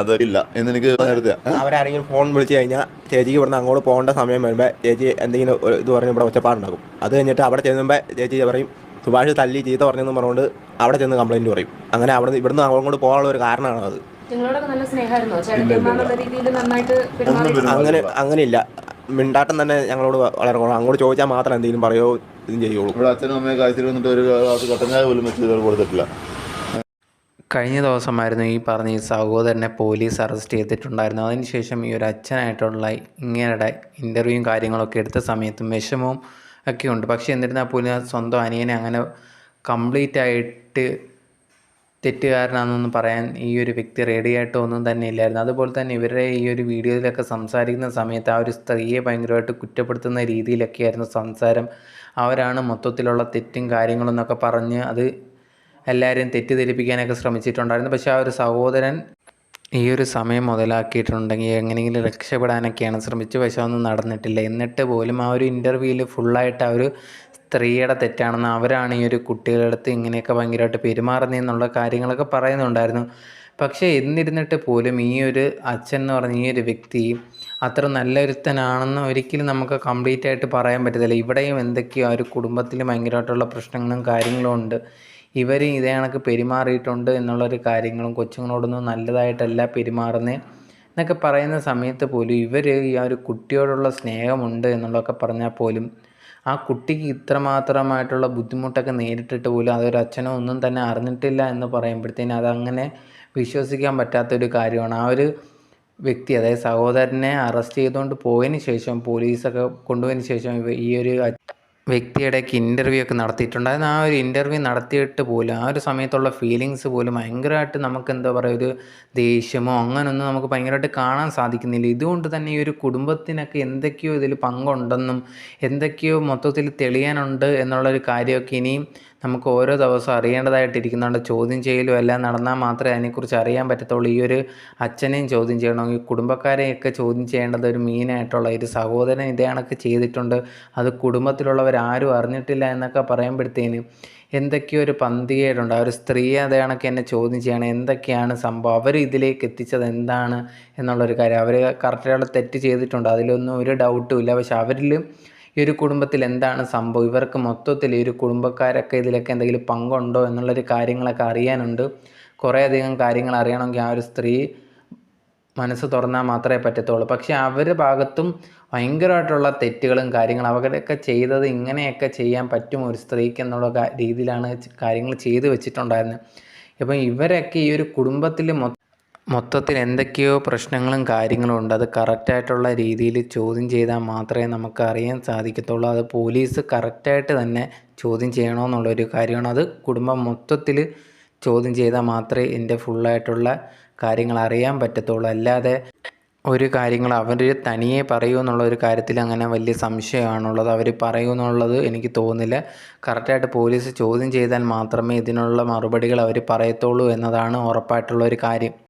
അതില്ല. എന്നെനിക്ക് അവരാരെങ്കിലും ഫോൺ വിളിച്ചു കഴിഞ്ഞാൽ ചേച്ചിക്ക് ഇവിടുന്ന് അങ്ങോട്ട് പോകേണ്ട സമയം വരുമ്പോൾ ചേച്ചി എന്തെങ്കിലും ഒരു ഇത് പറഞ്ഞ് ഇവിടെ ഒച്ചപ്പാടുണ്ടാക്കും അത് കഴിഞ്ഞിട്ട് അവിടെ ചെല്ലുമ്പോൾ ചേച്ചി പറയും സുഭാഷ് തല്ലി ചീത്ത പറഞ്ഞെന്ന് പറഞ്ഞുകൊണ്ട് അവിടെ ചെന്ന് കംപ്ലൈന്റ് പറയും. അങ്ങനെ അവിടെ ഇവിടുന്ന് അങ്ങോട്ട് പോകാനുള്ള ഒരു കാരണമാണ് അത്. അങ്ങനെ നല്ല സ്നേഹമായിരുന്നോ? ചേട്ടൻ എന്നുള്ള രീതിയിൽ നന്നായിട്ട് പെരുമാറി അങ്ങനെ ഇല്ല മിണ്ടാട്ടം തന്നെ ഞങ്ങളോട് വളരെ കുറവാണ് അങ്ങോട്ട് ചോദിച്ചാൽ മാത്രം എന്തെങ്കിലും പറയോ ഇതും ചെയ്യുള്ളൂ. ഇവിടെ അച്ഛനും അമ്മയും കാഴ്ചയിൽ വന്നിട്ട് ഒരു കട്ടഞ്ഞായ പോലും വെച്ച് കൊടുത്തിട്ടില്ല. കഴിഞ്ഞ ദിവസമായിരുന്നു ഈ പറഞ്ഞ ഈ സഹോദരനെ പോലീസ് അറസ്റ്റ് ചെയ്തിട്ടുണ്ടായിരുന്നു അതിനുശേഷം ഈ ഒരു അച്ഛനായിട്ടുള്ള ഇങ്ങനെ ഇന്റർവ്യൂവും കാര്യങ്ങളൊക്കെ എടുത്ത സമയത്തും വിഷമവും ഒക്കെ ഉണ്ട്. പക്ഷേ എന്നിരുന്നാൽ പോലും സ്വന്തം അനിയനെ അങ്ങനെ കംപ്ലീറ്റ് ആയിട്ട് തെറ്റുകാരനാണെന്നൊന്നും പറയാൻ ഈ ഒരു വ്യക്തി റെഡി ആയിട്ട് ഒന്നും തന്നെ ഇല്ലായിരുന്നു. അതുപോലെ തന്നെ ഇവരുടെ ഈ ഒരു വീഡിയോയിലൊക്കെ സംസാരിക്കുന്ന സമയത്ത് ആ ഒരു സ്ത്രീയെ ഭയങ്കരമായിട്ട് കുറ്റപ്പെടുത്തുന്ന രീതിയിലൊക്കെയായിരുന്നു സംസാരം. അവരാണ് മൊത്തത്തിലുള്ള തെറ്റും കാര്യങ്ങളും എന്നൊക്കെ പറഞ്ഞ് അത് എല്ലാവരെയും തെറ്റിദ്ധരിപ്പിക്കാനൊക്കെ ശ്രമിച്ചിട്ടുണ്ടായിരുന്നു. പക്ഷേ ആ ഒരു സഹോദരൻ ഈ ഒരു സമയം മുതലാക്കിയിട്ടുണ്ടെങ്കിൽ എങ്ങനെയെങ്കിലും രക്ഷപ്പെടാനൊക്കെയാണ് ശ്രമിച്ചു പക്ഷേ ഒന്നും നടന്നിട്ടില്ല. എന്നിട്ട് പോലും ആ ഒരു ഇന്റർവ്യൂവിൽ ഫുള്ളായിട്ട് ആ ഒരു സ്ത്രീയുടെ തെറ്റാണെന്ന് അവരാണ് ഈ ഒരു കുട്ടികളുടെ അടുത്ത് ഇങ്ങനെയൊക്കെ ഭയങ്കരമായിട്ട് പെരുമാറുന്നതെന്നുള്ള കാര്യങ്ങളൊക്കെ പറയുന്നുണ്ടായിരുന്നു. പക്ഷേ എന്നിരുന്നിട്ട് പോലും ഈ ഒരു അച്ഛൻ എന്ന് പറഞ്ഞ ഈ ഒരു വ്യക്തി അത്ര നല്ലൊരുത്തനാണെന്ന് ഒരിക്കലും നമുക്ക് കംപ്ലീറ്റ് ആയിട്ട് പറയാൻ പറ്റത്തില്ല. ഇവിടെയും എന്തൊക്കെയോ ആ ഒരു കുടുംബത്തിൽ ഭയങ്കരമായിട്ടുള്ള പ്രശ്നങ്ങളും കാര്യങ്ങളും ഉണ്ട്. ഇവർ ഇതേ കണക്ക് പെരുമാറിയിട്ടുണ്ട് എന്നുള്ളൊരു കാര്യങ്ങളും കൊച്ചുങ്ങളോടൊന്നും നല്ലതായിട്ടല്ല പെരുമാറുന്നത് എന്നൊക്കെ പറയുന്ന സമയത്ത് പോലും ഇവർ ഈ ആ ഒരു കുട്ടിയോടുള്ള സ്നേഹമുണ്ട് എന്നുള്ളതൊക്കെ പറഞ്ഞാൽ പോലും ആ കുട്ടിക്ക് ഇത്രമാത്രമായിട്ടുള്ള ബുദ്ധിമുട്ടൊക്കെ നേരിട്ടിട്ട് പോലും അതൊരു അച്ഛനോ ഒന്നും തന്നെ അറിഞ്ഞിട്ടില്ല എന്ന് പറയുമ്പോഴത്തേന് അതങ്ങനെ വിശ്വസിക്കാൻ പറ്റാത്തൊരു കാര്യമാണ്. ആ ഒരു വ്യക്തി അതായത് സഹോദരനെ അറസ്റ്റ് ചെയ്തുകൊണ്ട് പോയതിന് ശേഷം പോലീസൊക്കെ കൊണ്ടുപോയതിന് ശേഷം ഈ ഒരു വ്യക്തിയുടെയൊക്കെ ഇന്റർവ്യൂ ഒക്കെ നടത്തിയിട്ടുണ്ടായിരുന്നു ആ ഒരു ഇന്റർവ്യൂ നടത്തിയിട്ട് പോലും ആ ഒരു സമയത്തുള്ള ഫീലിങ്സ് പോലും ഭയങ്കരമായിട്ട് നമുക്ക് എന്താ പറയുക ഒരു ദേഷ്യമോ അങ്ങനൊന്നും നമുക്ക് ഭയങ്കരമായിട്ട് കാണാൻ സാധിക്കുന്നില്ല. ഇതുകൊണ്ട് തന്നെ ഈ ഒരു കുടുംബത്തിനൊക്കെ എന്തൊക്കെയോ ഇതിൽ പങ്കുണ്ടെന്നും എന്തൊക്കെയോ മൊത്തത്തിൽ തെളിയാനുണ്ട് എന്നുള്ളൊരു കാര്യമൊക്കെ ഇനിയും നമുക്ക് ഓരോ ദിവസവും അറിയേണ്ടതായിട്ടിരിക്കുന്നുണ്ട് ചോദ്യം ചെയ്യലും എല്ലാം നടന്നാൽ മാത്രമേ അതിനെക്കുറിച്ച് അറിയാൻ പറ്റത്തുള്ളൂ. ഈ ഒരു അച്ഛനെയും ചോദ്യം ചെയ്യണമെങ്കിൽ കുടുംബക്കാരെയും കുടുംബക്കാരെയൊക്കെ ചോദ്യം ചെയ്യേണ്ടത് ഒരു മീനായിട്ടുള്ള ഒരു സഹോദരൻ ഇതേ കണക്ക് ചെയ്തിട്ടുണ്ട്. അത് കുടുംബത്തിലുള്ളവർ ആരും അറിഞ്ഞിട്ടില്ല എന്നൊക്കെ പറയുമ്പോഴത്തേന് എന്തൊക്കെയോ ഒരു പന്തികേടുണ്ട്. ആ ഒരു സ്ത്രീ അതേ കണക്ക് എന്നെ ചോദ്യം ചെയ്യണം. എന്തൊക്കെയാണ് സംഭവം? അവർ ഇതിലേക്ക് എത്തിച്ചത് എന്താണ്? എന്നുള്ളൊരു കാര്യം. അവർ കറക്റ്റായിട്ട് തെറ്റ് ചെയ്തിട്ടുണ്ട്. അതിലൊന്നും ഒരു ഡൗട്ടും ഇല്ല. പക്ഷെ അവരിൽ ഈ ഒരു കുടുംബത്തിൽ എന്താണ് സംഭവം? ഇവർക്ക് മൊത്തത്തിൽ ഈ ഒരു കുടുംബക്കാരൊക്കെ ഇതിലൊക്കെ എന്തെങ്കിലും പങ്കുണ്ടോ എന്നുള്ളൊരു കാര്യങ്ങളൊക്കെ അറിയാനുണ്ട്. കുറേയധികം കാര്യങ്ങൾ അറിയണമെങ്കിൽ ആ ഒരു സ്ത്രീ മനസ്സ് തുറന്നാൽ മാത്രമേ പറ്റത്തുള്ളൂ. പക്ഷേ അവരുടെ ഭാഗത്തും ഭയങ്കരമായിട്ടുള്ള തെറ്റുകളും കാര്യങ്ങളും അവരൊക്കെ ചെയ്തത് ഇങ്ങനെയൊക്കെ ചെയ്യാൻ പറ്റും ഒരു സ്ത്രീക്ക് എന്നുള്ള രീതിയിലാണ് കാര്യങ്ങൾ ചെയ്തു വെച്ചിട്ടുണ്ടായിരുന്നത്. അപ്പം ഇവരൊക്കെ ഈ ഒരു കുടുംബത്തിൽ മൊ മൊത്തത്തിൽ എന്തൊക്കെയോ പ്രശ്നങ്ങളും കാര്യങ്ങളും ഉണ്ട്. അത് കറക്റ്റായിട്ടുള്ള രീതിയിൽ ചോദ്യം ചെയ്താൽ മാത്രമേ നമുക്ക് അറിയാൻ സാധിക്കത്തുള്ളൂ. അത് പോലീസ് കറക്റ്റായിട്ട് തന്നെ ചോദ്യം ചെയ്യണമെന്നുള്ളൊരു കാര്യമാണ്. അത് കുടുംബം മൊത്തത്തിൽ ചോദ്യം ചെയ്താൽ മാത്രമേ എന്റെ ഫുള്ളായിട്ടുള്ള കാര്യങ്ങൾ അറിയാൻ പറ്റത്തുള്ളൂ. അല്ലാതെ ഒരു കാര്യങ്ങൾ അവർ തനിയെ പറയൂ എന്നുള്ള ഒരു കാര്യത്തിൽ അങ്ങനെ വലിയ സംശയമാണുള്ളത്. അവർ പറയൂ എന്നുള്ളത് എനിക്ക് തോന്നുന്നില്ല. കറക്റ്റായിട്ട് പോലീസ് ചോദ്യം ചെയ്താൽ മാത്രമേ ഇതിനുള്ള മറുപടികൾ അവർ പറയത്തുള്ളൂ എന്നതാണ് ഉറപ്പായിട്ടുള്ള ഒരു കാര്യം.